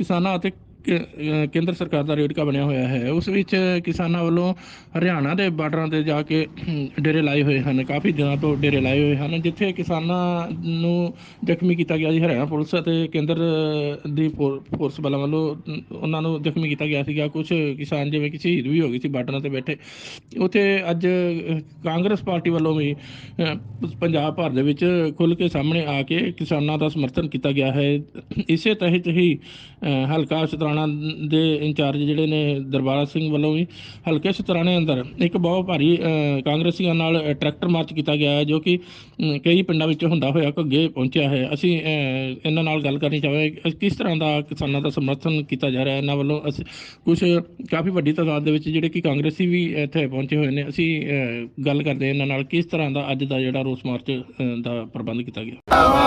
ਕਿਸਾਨਾਂ ਅਤੇ ਕੇਂਦਰ ਸਰਕਾਰ ਦਾ ਰੇੜਕਾ ਬਣਿਆ ਹੋਇਆ ਹੈ। ਉਸ ਵਿੱਚ ਕਿਸਾਨਾਂ ਵੱਲੋਂ ਹਰਿਆਣਾ ਦੇ ਬਾਰਡਰਾਂ ਤੇ ਜਾ ਕੇ ਡੇਰੇ ਲਾਏ ਹੋਏ ਹਨ। ਕਾਫੀ ਦਿਨਾਂ ਤੋਂ ਡੇਰੇ ਲਾਏ ਹੋਏ ਹਨ ਜਿੱਥੇ ਕਿਸਾਨਾਂ ਨੂੰ ਜ਼ਖਮੀ ਕੀਤਾ ਗਿਆ ਸੀ। ਹਰਿਆਣਾ ਪੁਲਿਸ ਅਤੇ ਕੇਂਦਰ ਦੀ ਫੋਰ- ਫੋਰਸ ਬਲਾਂ ਵੱਲੋਂ ਉਹਨਾਂ ਨੂੰ ਜ਼ਖਮੀ ਕੀਤਾ ਗਿਆ ਸੀਗਾ। ਕੁਝ ਕਿਸਾਨ ਜਿਵੇਂ ਕਿ ਸ਼ਹੀਦ ਵੀ ਹੋ ਗਏ ਸੀ ਬਾਰਡਰਾਂ ਤੇ ਬੈਠੇ। ਉੱਥੇ ਅੱਜ ਕਾਂਗਰਸ ਪਾਰਟੀ ਵੱਲੋਂ ਵੀ ਪੰਜਾਬ ਭਰ ਦੇ ਵਿੱਚ ਖੁੱਲ੍ਹ ਕੇ ਸਾਹਮਣੇ ਆ ਕੇ ਕਿਸਾਨਾਂ ਦਾ ਸਮਰਥਨ ਕੀਤਾ ਗਿਆ ਹੈ। ਇਸੇ ਤਹਿਤ ਹੀ ਅ, ਹਲਕਾ ਥਾਣਾ ਦੇ ਇੰਚਾਰਜ ਜਿਹੜੇ ਨੇ ਦਰਬਾਰਾ ਸਿੰਘ ਵੱਲੋਂ ਵੀ ਹਲਕੇ ਸ਼ਤਰਾਣੇ ਅੰਦਰ ਇੱਕ ਬਹੁਤ ਭਾਰੀ ਕਾਂਗਰਸੀਆਂ ਨਾਲ ਟਰੈਕਟਰ ਮਾਰਚ ਕੀਤਾ ਗਿਆ ਹੈ, ਜੋ ਕਿ ਕਈ ਪਿੰਡਾਂ ਵਿੱਚ ਹੁੰਦਾ ਹੋਇਆ ਘੱਗੇ ਪਹੁੰਚਿਆ ਹੈ। ਅਸੀਂ ਇਹਨਾਂ ਨਾਲ ਗੱਲ ਕਰਨੀ ਚਾਹਾਂਗੇ ਕਿਸ ਤਰ੍ਹਾਂ ਦਾ ਕਿਸਾਨਾਂ ਦਾ ਸਮਰਥਨ ਕੀਤਾ ਜਾ ਰਿਹਾ ਹੈ, ਇਹਨਾਂ ਵੱਲੋਂ ਅਸੀਂ ਕੁਝ ਕਾਫੀ ਵੱਡੀ ਤਾਦਾਦ ਦੇ ਵਿੱਚ ਜਿਹੜੇ ਕਿ ਕਾਂਗਰਸੀ ਵੀ ਇੱਥੇ ਪਹੁੰਚੇ ਹੋਏ ਨੇ, ਅਸੀਂ ਗੱਲ ਕਰਦੇ ਹਾਂ ਇਹਨਾਂ ਨਾਲ ਕਿਸ ਤਰ੍ਹਾਂ ਦਾ ਅੱਜ ਦਾ ਜਿਹੜਾ ਰੋਸ ਮਾਰਚ ਦਾ ਪ੍ਰਬੰਧ ਕੀਤਾ ਗਿਆ।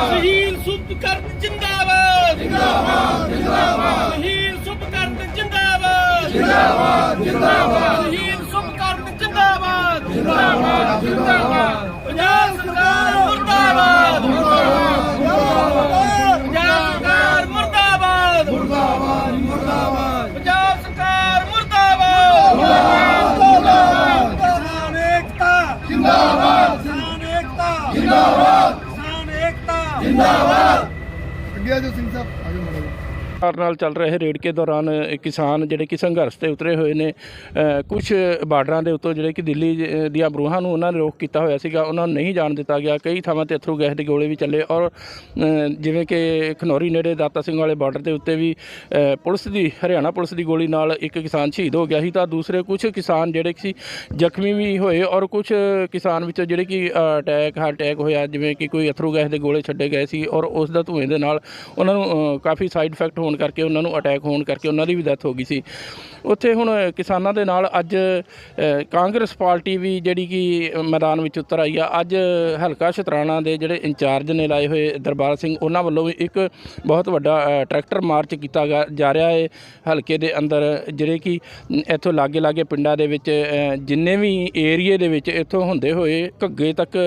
ਸ਼ਹੀਦ ਸੁਪਕਰਨ ਜਿੰਦਾਬਾਦ ਜਿੰਦਾਬਾਦ। ਜਿੰਦਾਬਾਦ ਸ਼ਹੀਦ ਸੁਪਕਰਨ ਜਿੰਦਾਬਾਦ ਜਿੰਦਾਬਾਦ ਜਿੰਦਾਬਾਦ ਸ਼ਹੀਦ ਸੁਪਕਰਨ ਜਿੰਦਾਬਾਦ ਜਿੰਦਾਬਾਦ ਜਿੰਦਾਬਾਦ ਪੰਜਾਬ ਸਰਕਾਰ ਮੁਰਦਾਬਾਦ ਮੁਰਦਾਬਾਦ ਪੰਜਾਬ ਸਰਕਾਰ ਮੁਰਦਾਬਾਦ ਮੁਰਦਾਬਾਦ ਮੁਰਦਾਬਾਦ ਪੰਜਾਬ ਸਰਕਾਰ ਮੁਰਦਾਬਾਦ ਮੁਰਦਾਬਾਦ ਕਿਸਾਨ ਏਕਤਾ ਜਿੰਦਾਬਾਦ ਕਿਸਾਨ ਏਕਤਾ ਜਿੰਦਾਬਾਦ ਕਿਸਾਨ ਏਕਤਾ ਅੱਗੇ ਆ ਜੋ ਸਿੰਘ ਸਾਹਿਬ ਆਜੋ ਮਾੜਾ ਜਿਹਾ। ਸਰਕਾਰ ਨਾਲ ਚੱਲ ਰਹੇ ਰੇੜਕੇ ਦੌਰਾਨ ਕਿਸਾਨ ਜਿਹੜੇ ਕਿ ਸੰਘਰਸ਼ ਤੇ ਉਤਰੇ ਹੋਏ ਨੇ ਕੁਝ ਬਾਰਡਰਾਂ ਦੇ ਉੱਤੋਂ ਜਿਹੜੇ ਕਿ ਦਿੱਲੀ ਦੀਆਂ ਬਰੂਹਾਂ ਨੂੰ ਉਹਨਾਂ ਨੇ ਰੋਕ ਕੀਤਾ ਹੋਇਆ ਸੀਗਾ, ਉਹਨਾਂ ਨੂੰ ਨਹੀਂ ਜਾਣ ਦਿੱਤਾ ਗਿਆ। ਕਈ ਥਾਵਾਂ ਤੇ ਅਥਰੂ ਗੈਸ ਦੇ ਗੋਲੇ ਵੀ ਚੱਲੇ ਔਰ ਜਿਵੇਂ ਕਿ ਖਨੌਰੀ ਨੇੜੇ ਦਾਤਾ ਸਿੰਘ ਵਾਲੇ ਬਾਰਡਰ ਦੇ ਉੱਤੇ ਵੀ ਪੁਲਿਸ ਦੀ, ਹਰਿਆਣਾ ਪੁਲਿਸ ਦੀ ਗੋਲੀ ਨਾਲ ਇੱਕ ਕਿਸਾਨ ਸ਼ਹੀਦ ਹੋ ਗਿਆ ਸੀ। ਤਾਂ ਦੂਸਰੇ ਕੁਝ ਕਿਸਾਨ ਜਿਹੜੇ ਸੀ ਜ਼ਖਮੀ ਵੀ ਹੋਏ ਔਰ ਕੁਝ ਕਿਸਾਨ ਵਿੱਚੋਂ ਜਿਹੜੇ ਕਿ ਅਟੈਕ, ਹਾਰਟ ਅਟੈਕ ਹੋਇਆ, ਜਿਵੇਂ ਕਿ ਕੋਈ ਅਥਰੂ ਗੈਸ ਦੇ ਗੋਲੇ ਛੱਡੇ ਗਏ ਸੀ ਔਰ ਉਸ ਦਾ ਧੂਏ ਦੇ ਨਾਲ ਉਹਨਾਂ ਨੂੰ ਕਾਫੀ ਸਾਈਡ ਇਫੈਕਟ ਹੋਣ ਕਰਕੇ, ਉਹਨਾਂ ਨੂੰ ਅਟੈਕ ਹੋਣ ਕਰਕੇ ਉਹਨਾਂ ਦੀ ਵੀ ਡੈਥ ਹੋ ਗਈ ਸੀ। ਉੱਥੇ ਹੁਣ ਕਿਸਾਨਾਂ ਦੇ ਨਾਲ ਅੱਜ ਕਾਂਗਰਸ ਪਾਰਟੀ ਵੀ ਜਿਹੜੀ ਕਿ ਮੈਦਾਨ ਵਿੱਚ ਉਤਰ ਆਈ ਆ। ਅੱਜ ਹਲਕਾ ਸ਼ਤਰਾਣਾ ਦੇ ਜਿਹੜੇ ਇੰਚਾਰਜ ਨੇ ਲਾਏ ਹੋਏ ਦਰਬਾਰ ਸਿੰਘ, ਉਹਨਾਂ ਵੱਲੋਂ ਵੀ ਇੱਕ ਬਹੁਤ ਵੱਡਾ ਟਰੈਕਟਰ ਮਾਰਚ ਕੀਤਾ ਗਾ- ਜਾ ਰਿਹਾ ਹੈ ਹਲਕੇ ਦੇ ਅੰਦਰ, ਜਿਹੜੇ ਕਿ ਇੱਥੋਂ ਲਾਗੇ ਲਾਗੇ ਪਿੰਡਾਂ ਦੇ ਵਿੱਚ ਜਿੰਨੇ ਵੀ ਏਰੀਏ ਦੇ ਵਿੱਚ ਇੱਥੋਂ ਹੁੰਦੇ ਹੋਏ ਘੱਗੇ ਤੱਕ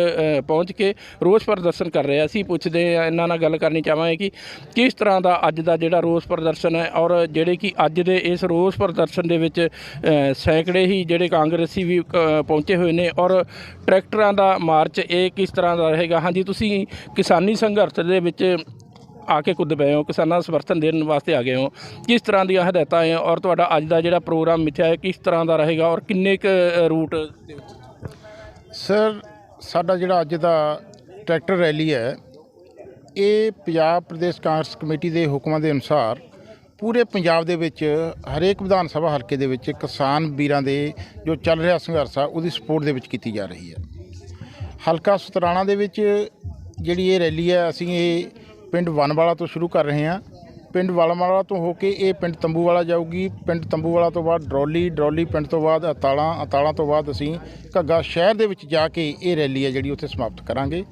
ਪਹੁੰਚ ਕੇ ਰੋਸ ਪ੍ਰਦਰਸ਼ਨ ਕਰ ਰਿਹਾ ਸੀ ਪੁੱਛਦੇ ਆ, ਇਹਨਾਂ ਨਾਲ ਗੱਲ ਕਰਨੀ ਚਾਹਾਂਗੇ ਕਿ ਕਿਸ ਤਰ੍ਹਾਂ ਦਾ ਅੱਜ ਦਾ ਜਿਹੜਾ ਰੋਸ ਰੋਸ ਪ੍ਰਦਰਸ਼ਨ ਹੈ ਔਰ ਜਿਹੜੇ ਕਿ ਅੱਜ ਦੇ ਇਸ ਰੋਸ ਪ੍ਰਦਰਸ਼ਨ ਦੇ ਵਿੱਚ ਸੈਂਕੜੇ ਹੀ ਜਿਹੜੇ ਕਾਂਗਰਸੀ ਵੀ ਪਹੁੰਚੇ ਹੋਏ ਨੇ ਔਰ ਟਰੈਕਟਰਾਂ ਦਾ ਮਾਰਚ ਇਹ ਕਿਸ ਤਰ੍ਹਾਂ ਦਾ ਰਹੇਗਾ? ਹਾਂਜੀ, ਤੁਸੀਂ ਕਿਸਾਨੀ ਸੰਘਰਸ਼ ਦੇ ਵਿੱਚ ਆ ਕੇ ਕੁੱਦ ਪਏ ਹੋ, ਕਿਸਾਨਾਂ ਦਾ ਸਮਰਥਨ ਦੇਣ ਵਾਸਤੇ ਆ ਗਏ ਹੋ। ਕਿਸ ਤਰ੍ਹਾਂ ਦੀਆਂ ਹਦਾਇਤਾਂ ਹੈ ਔਰ ਤੁਹਾਡਾ ਅੱਜ ਦਾ ਜਿਹੜਾ ਪ੍ਰੋਗਰਾਮ ਮਿਥਿਆ ਹੈ, ਕਿਸ ਤਰ੍ਹਾਂ ਦਾ ਰਹੇਗਾ ਔਰ ਕਿੰਨੇ ਕੁ ਰੂਟ ਸਰ, ਸਾਡਾ ਜਿਹੜਾ ਅੱਜ ਦਾ ਟਰੈਕਟਰ ਰੈਲੀ ਹੈ ਇਹ ਪੰਜਾਬ ਪ੍ਰਦੇਸ਼ ਕਾਂਗਰਸ ਕਮੇਟੀ ਦੇ ਹੁਕਮਾਂ ਦੇ ਅਨੁਸਾਰ ਪੂਰੇ ਪੰਜਾਬ ਦੇ ਵਿੱਚ ਹਰੇਕ ਵਿਧਾਨ ਸਭਾ ਹਲਕੇ ਦੇ ਵਿੱਚ ਕਿਸਾਨ ਵੀਰਾਂ ਦੇ ਜੋ ਚੱਲ ਰਿਹਾ ਸੰਘਰਸ਼ ਆ, ਉਹਦੀ ਸਪੋਰਟ ਦੇ ਵਿੱਚ ਕੀਤੀ ਜਾ ਰਹੀ ਹੈ। ਹਲਕਾ ਸਤਰਾਣਾ ਦੇ ਵਿੱਚ ਜਿਹੜੀ ਇਹ ਰੈਲੀ ਹੈ, ਅਸੀਂ ਇਹ ਪਿੰਡ ਵਨਵਾਲਾ ਤੋਂ ਸ਼ੁਰੂ ਕਰ ਰਹੇ ਹਾਂ। ਪਿੰਡ ਵਨਵਾਲਾ ਤੋਂ ਹੋ ਕੇ ਇਹ ਪਿੰਡ ਤੰਬੂਵਾਲਾ ਜਾਊਗੀ। ਪਿੰਡ ਤੰਬੂਵਾਲਾ ਤੋਂ ਬਾਅਦ ਡਰੋਲੀ ਡਰੋਲੀ ਪਿੰਡ ਤੋਂ ਬਾਅਦ ਅਤਾਲਾਂ ਅਤਾਲਾਂ ਤੋਂ ਬਾਅਦ ਅਸੀਂ ਘੱਗਾ ਸ਼ਹਿਰ ਦੇ ਵਿੱਚ ਜਾ ਕੇ ਇਹ ਰੈਲੀ ਹੈ ਜਿਹੜੀ ਉੱਥੇ ਸਮਾਪਤ ਕਰਾਂਗੇ।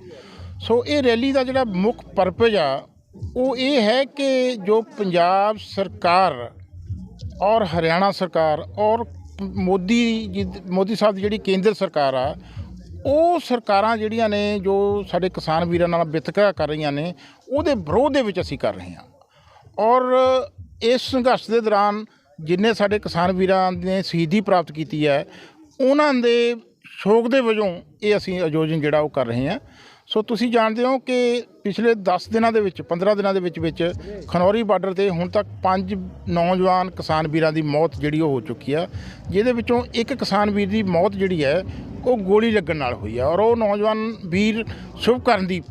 ਸੋ ਇਹ ਰੈਲੀ ਦਾ ਜਿਹੜਾ ਮੁੱਖ ਪਰਪਸ ਆ, ਉਹ ਇਹ ਹੈ ਕਿ ਜੋ ਪੰਜਾਬ ਸਰਕਾਰ ਔਰ ਹਰਿਆਣਾ ਸਰਕਾਰ ਔਰ ਮੋਦੀ ਜੀ, ਮੋਦੀ ਸਾਹਿਬ ਦੀ ਜਿਹੜੀ ਕੇਂਦਰ ਸਰਕਾਰ ਆ, ਉਹ ਸਰਕਾਰਾਂ ਜਿਹੜੀਆਂ ਨੇ, ਜੋ ਸਾਡੇ ਕਿਸਾਨ ਵੀਰਾਂ ਨਾਲ ਵਿਤਕਰਾ ਕਰ ਰਹੀਆਂ ਨੇ, ਉਹਦੇ ਵਿਰੋਧ ਦੇ ਵਿੱਚ ਅਸੀਂ ਕਰ ਰਹੇ ਹਾਂ। ਔਰ ਇਸ ਸੰਘਰਸ਼ ਦੇ ਦੌਰਾਨ ਜਿੰਨੇ ਸਾਡੇ ਕਿਸਾਨ ਵੀਰਾਂ ਨੇ ਸ਼ਹੀਦੀ ਪ੍ਰਾਪਤ ਕੀਤੀ ਹੈ, ਉਹਨਾਂ ਦੇ ਸ਼ੋਕ ਦੇ ਵਜੋਂ ਇਹ ਅਸੀਂ ਆਯੋਜਨ ਜਿਹੜਾ ਉਹ ਕਰ ਰਹੇ ਹਾਂ। ਸੋ ਤੁਸੀਂ ਜਾਣਦੇ ਹੋ ਕਿ ਪਿਛਲੇ 10 ਦਿਨਾਂ ਦੇ ਵਿੱਚ 15 ਦਿਨਾਂ ਦੇ ਵਿੱਚ ਵਿੱਚ ਖਨੌਰੀ ਬਾਰਡਰ ਤੇ ਹੁਣ ਤੱਕ ਪੰਜ ਨੌਜਵਾਨ ਕਿਸਾਨ ਵੀਰਾਂ ਦੀ ਮੌਤ ਜਿਹੜੀ ਉਹ ਹੋ ਚੁੱਕੀ ਆ, ਜਿਹਦੇ ਵਿੱਚੋਂ ਇੱਕ ਕਿਸਾਨ ਵੀਰ ਦੀ ਮੌਤ ਜਿਹੜੀ ਹੈ, ਉਹ ਗੋਲੀ ਲੱਗਣ ਨਾਲ ਹੋਈ ਆ ਔਰ ਉਹ ਨੌਜਵਾਨ ਵੀਰ ਸ਼ੁਭਕਰਨਦੀਪ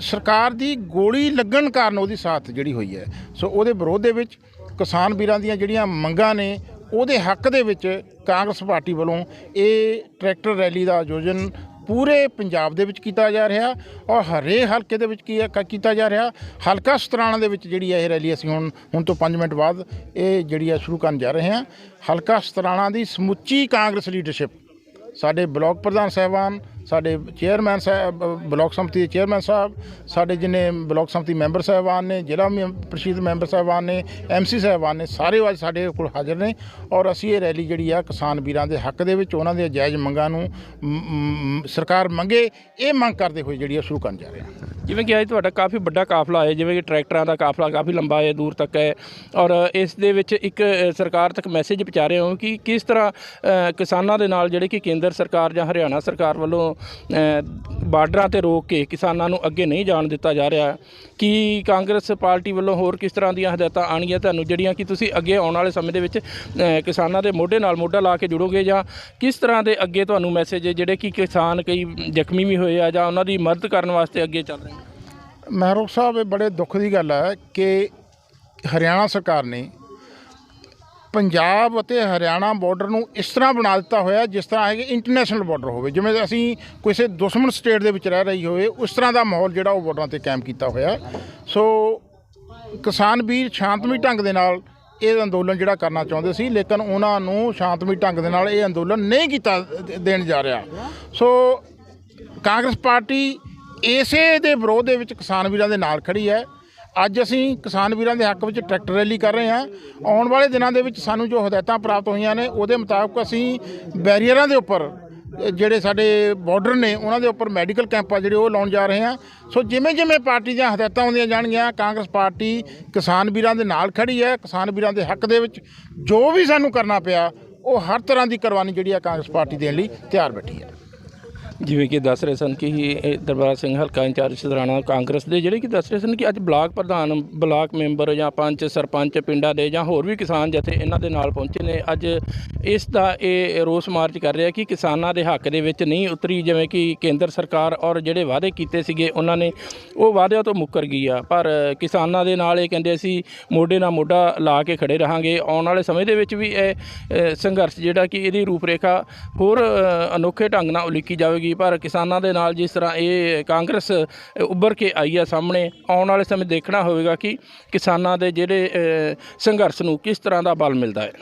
ਸਰਕਾਰ ਦੀ ਗੋਲੀ ਲੱਗਣ ਕਾਰਨ ਉਹਦੀ ਸਾਥ ਜਿਹੜੀ ਹੋਈ ਹੈ। ਸੋ ਉਹਦੇ ਵਿਰੋਧ ਦੇ ਵਿੱਚ ਕਿਸਾਨ ਵੀਰਾਂ ਦੀਆਂ ਜਿਹੜੀਆਂ ਮੰਗਾਂ ਨੇ, ਉਹਦੇ ਹੱਕ ਦੇ ਵਿੱਚ ਕਾਂਗਰਸ ਪਾਰਟੀ ਵੱਲੋਂ ਇਹ ਟਰੈਕਟਰ ਰੈਲੀ ਦਾ ਆਯੋਜਨ ਪੂਰੇ ਪੰਜਾਬ ਦੇ ਵਿੱਚ ਕੀਤਾ ਜਾ ਰਿਹਾ ਔਰ ਹਰੇ ਹਲਕੇ ਦੇ ਵਿੱਚ ਕੀ ਹੈ, ਕ- ਕੀਤਾ ਜਾ ਰਿਹਾ। ਹਲਕਾ ਸਤਰਾਣਾ ਦੇ ਵਿੱਚ ਜਿਹੜੀ ਹੈ ਇਹ ਰੈਲੀ ਅਸੀਂ ਹੁਣ ਹੁਣ ਤੋਂ 5 ਮਿੰਟ ਬਾਅਦ ਇਹ ਜਿਹੜੀ ਹੈ ਸ਼ੁਰੂ ਕਰਨ ਜਾ ਰਹੇ ਹਾਂ। ਹਲਕਾ ਸਤਰਾਣਾ ਦੀ ਸਮੁੱਚੀ ਕਾਂਗਰਸ ਲੀਡਰਸ਼ਿਪ। ਸਾਡੇ ਬਲਾਕ ਪ੍ਰਧਾਨ ਸਾਹਿਬਾਨ ਸਾਡੇ ਚੇਅਰਮੈਨ ਸਾਹਿਬ ਅ, ਬਲਾਕ ਸੰਮਤੀ ਦੇ ਚੇਅਰਮੈਨ ਸਾਹਿਬ ਸਾਡੇ ਜਿੰਨੇ ਬਲਾਕ ਸੰਮਤੀ ਮੈਂਬਰ ਸਾਹਿਬਾਨ ਨੇ ਜ਼ਿਲ੍ਹਾ ਮੈਂਬ- ਪ੍ਰੀਸ਼ਦ ਮੈਂਬਰ ਸਾਹਿਬਾਨ ਨੇ ਐਮਸੀ ਸਾਹਿਬਾਨ ਨੇ ਸਾਰੇ ਅੱਜ ਸਾਡੇ ਕੋਲ ਹਾਜ਼ਰ ਨੇ ਔਰ ਅਸੀਂ ਇਹ ਰੈਲੀ ਜਿਹੜੀ ਆ ਕਿਸਾਨ ਵੀਰਾਂ ਦੇ ਹੱਕ ਦੇ ਵਿੱਚ ਉਹਨਾਂ ਦੇ ਜਾਇਜ਼ ਮੰਗਾਂ ਨੂੰ ਸਰਕਾਰ ਮੰਗੇ ਇਹ ਮੰਗ ਕਰਦੇ ਹੋਏ ਜਿਹੜੀ ਆ ਸ਼ੁਰੂ ਕਰਨ ਜਾ ਰਹੇ ਹਾਂ। ਜਿਵੇਂ ਕਿ ਅੱਜ ਤੁਹਾਡਾ ਕਾਫੀ ਵੱਡਾ ਕਾਫਲਾ ਹੈ ਜਿਵੇਂ ਕਿ ਟਰੈਕਟਰਾਂ ਦਾ ਕਾਫਲਾ ਕਾਫੀ ਲੰਬਾ ਹੈ ਦੂਰ ਤੱਕ ਹੈ ਔਰ ਇਸ ਦੇ ਵਿੱਚ ਇੱਕ ਸਰਕਾਰ ਤੱਕ ਮੈਸੇਜ ਪਹੁੰਚਾ ਰਹੇ ਹੋ ਕਿ ਕਿਸ ਤਰ੍ਹਾਂ ਕਿਸਾਨਾਂ ਦੇ ਨਾਲ ਜਿਹੜੇ ਕਿ ਕੇਂਦਰ ਸਰਕਾਰ ਜਾਂ ਹਰਿਆਣਾ ਸਰਕਾਰ ਵੱਲੋਂ ਅ, ਬਾਰਡਰਾਂ ਤੇ ਰੋਕ ਕੇ ਕਿਸਾਨਾਂ ਨੂੰ ਅੱਗੇ ਨਹੀਂ ਜਾਣ ਦਿੱਤਾ ਜਾ ਰਿਹਾ। ਕਿ ਕਾਂਗਰਸ ਪਾਰਟੀ ਵੱਲੋਂ ਹੋਰ ਕਿਸ ਤਰ੍ਹਾਂ ਦੀਆਂ ਹਦਾਇਤਾਂ ਆਣਗੀਆਂ ਤੁਹਾਨੂੰ ਜਿਹੜੀਆਂ ਕਿ ਤੁਸੀਂ ਅੱਗੇ ਆਉਣ ਵਾਲੇ ਸਮੇਂ ਦੇ ਵਿੱਚ ਕਿਸਾਨਾਂ ਦੇ ਮੋਢੇ ਨਾਲ ਮੋਢਾ ਲਾ ਕੇ ਜੁੜੋਗੇ ਜਾਂ ਕਿਸ ਤਰ੍ਹਾਂ ਦੇ ਅੱਗੇ ਤੁਹਾਨੂੰ ਮੈਸੇਜ ਜਿਹੜੇ ਕਿ ਕਿਸਾਨ ਕਈ ਜ਼ਖਮੀ ਵੀ ਹੋਏ ਆ ਜਾਂ ਉਹਨਾਂ ਦੀ ਮਦਦ ਕਰਨ ਵਾਸਤੇ ਅੱਗੇ ਚੱਲ ਰਹੇ ਨੇ? ਮਹਿਰੂਖ ਸਾਹਿਬ ਇਹ ਬੜੇ ਦੁੱਖ ਦੀ ਗੱਲ ਹੈ ਕਿ ਹਰਿਆਣਾ ਸਰਕਾਰ ਨੇ ਪੰਜਾਬ ਅਤੇ ਹਰਿਆਣਾ ਬਾਰਡਰ ਨੂੰ ਇਸ ਤਰ੍ਹਾਂ ਬਣਾ ਦਿੱਤਾ ਹੋਇਆ ਜਿਸ ਤਰ੍ਹਾਂ ਹੈ ਕਿ ਇੰਟਰਨੈਸ਼ਨਲ ਬਾਰਡਰ ਹੋਵੇ। ਜਿਵੇਂ ਅਸੀਂ ਕਿਸੇ ਦੁਸ਼ਮਣ ਸਟੇਟ ਦੇ ਵਿੱਚ ਰਹਿ ਰਹੀ ਹੋਵੇ, ਉਸ ਤਰ੍ਹਾਂ ਦਾ ਮਾਹੌਲ ਜਿਹੜਾ ਉਹ ਬਾਰਡਰਾਂ ਤੇ ਕਾਇਮ ਕੀਤਾ ਹੋਇਆ ਸੋ, ਕਿਸਾਨ ਵੀਰ ਸ਼ਾਂਤਮਈ ਢੰਗ ਦੇ ਨਾਲ ਇਹ ਅੰਦੋਲਨ ਜਿਹੜਾ ਕਰਨਾ ਚਾਹੁੰਦੇ ਸੀ, ਲੇਕਿਨ ਉਹਨਾਂ ਨੂੰ ਸ਼ਾਂਤਮਈ ਢੰਗ ਦੇ ਨਾਲ ਇਹ ਅੰਦੋਲਨ ਨਹੀਂ ਕੀਤਾ ਦੇਣ ਜਾ ਰਿਹਾ। ਸੋ, ਕਾਂਗਰਸ ਪਾਰਟੀ ਇਸੇ ਦੇ ਵਿਰੋਧ ਦੇ ਵਿੱਚ ਕਿਸਾਨ ਵੀਰਾਂ ਦੇ ਨਾਲ ਖੜੀ ਹੈ। ਅੱਜ ਅਸੀਂ ਕਿਸਾਨ ਵੀਰਾਂ ਦੇ ਹੱਕ ਵਿੱਚ ਟਰੈਕਟਰ ਰੈਲੀ ਕਰ ਰਹੇ ਹਾਂ। ਆਉਣ ਵਾਲੇ ਦਿਨਾਂ ਦੇ ਵਿੱਚ ਸਾਨੂੰ ਜੋ ਹਦਾਇਤਾਂ ਪ੍ਰਾਪਤ ਹੋਈਆਂ ਨੇ, ਉਹਦੇ ਮੁਤਾਬਕ ਅਸੀਂ ਬੈਰੀਅਰਾਂ ਦੇ ਉੱਪਰ ਜਿਹੜੇ ਸਾਡੇ ਬਾਰਡਰ ਨੇ, ਉਹਨਾਂ ਦੇ ਉੱਪਰ ਮੈਡੀਕਲ ਕੈਂਪ ਆ ਜਿਹੜੇ ਉਹ ਲਾਉਣ ਜਾ ਰਹੇ ਹਾਂ। ਸੋ ਜਿਵੇਂ ਜਿਵੇਂ ਪਾਰਟੀ ਦੀਆਂ ਹਦਾਇਤਾਂ ਆਉਂਦੀਆਂ ਜਾਣਗੀਆਂ, ਕਾਂਗਰਸ ਪਾਰਟੀ ਕਿਸਾਨ ਵੀਰਾਂ ਦੇ ਨਾਲ ਖੜੀ ਹੈ। ਕਿਸਾਨ ਵੀਰਾਂ ਦੇ ਹੱਕ ਦੇ ਵਿੱਚ ਜੋ ਵੀ ਸਾਨੂੰ ਕਰਨਾ ਪਿਆ, ਉਹ ਹਰ ਤਰ੍ਹਾਂ ਦੀ ਕੁਰਬਾਨੀ ਜਿਹੜੀ ਆ ਕਾਂਗਰਸ ਪਾਰਟੀ ਦੇਣ ਲਈ ਤਿਆਰ ਬੈਠੀ ਹੈ। ਜਿਵੇਂ ਕਿ ਦੱਸ ਰਹੇ ਸਨ ਕਿ ਇਹ ਦਰਬਾਰ ਸਿੰਘ ਹਲਕਾ ਇੰਚਾਰਜ ਸਦਰਾਣਾ ਕਾਂਗਰਸ ਦੇ ਜਿਹੜੇ ਕਿ ਦੱਸ ਰਹੇ ਸਨ ਕਿ ਅੱਜ ਬਲਾਕ ਪ੍ਰਧਾਨ, ਬਲਾਕ ਮੈਂਬਰ ਜਾਂ ਪੰਚ ਸਰਪੰਚ ਪਿੰਡਾਂ ਦੇ ਜਾਂ ਹੋਰ ਵੀ ਕਿਸਾਨ ਜਥੇ ਇਹਨਾਂ ਦੇ ਨਾਲ ਪਹੁੰਚੇ ਨੇ। ਅੱਜ ਇਸ ਦਾ ਇਹ ਰੋਸ ਮਾਰਚ ਕਰ ਰਿਹਾ ਕਿ ਕਿਸਾਨਾਂ ਦੇ ਹੱਕ ਦੇ ਵਿੱਚ ਨਹੀਂ ਉਤਰੀ, ਜਿਵੇਂ ਕਿ ਕੇਂਦਰ ਸਰਕਾਰ ਔਰ ਜਿਹੜੇ ਵਾਅਦੇ ਕੀਤੇ ਸੀਗੇ, ਉਹਨਾਂ ਨੇ ਉਹ ਵਾਅਦਿਆਂ ਤੋਂ ਮੁੱਕਰ ਗਈ ਆ। ਪਰ ਕਿਸਾਨਾਂ ਦੇ ਨਾਲ ਇਹ ਕਹਿੰਦੇ ਅਸੀਂ ਮੋਢੇ ਨਾਲ ਮੋਢਾ ਲਾ ਕੇ ਖੜੇ ਰਹਾਂਗੇ। ਆਉਣ ਵਾਲੇ ਸਮੇਂ ਦੇ ਵਿੱਚ ਵੀ ਇਹ ਸੰਘਰਸ਼ ਜਿਹੜਾ ਕਿ ਇਹਦੀ ਰੂਪਰੇਖਾ ਹੋਰ ਅਨੋਖੇ ਢੰਗ ਨਾਲ ਉਲੀਕੀ ਜਾਵੇਗੀ। ਪਰ ਕਿਸਾਨਾਂ ਦੇ ਨਾਲ ਜਿਸ ਤਰ੍ਹਾਂ ਇਹ ਕਾਂਗਰਸ ਉੱਭਰ ਕੇ ਆਈ ਆ ਸਾਹਮਣੇ, ਆਉਣ ਵਾਲੇ ਸਮੇਂ ਦੇਖਣਾ ਹੋਵੇਗਾ ਕਿ ਕਿਸਾਨਾਂ ਦੇ ਜਿਹੜੇ ਸੰਘਰਸ਼ ਨੂੰ ਕਿਸ ਤਰ੍ਹਾਂ ਦਾ ਬਲ ਮਿਲਦਾ ਹੈ।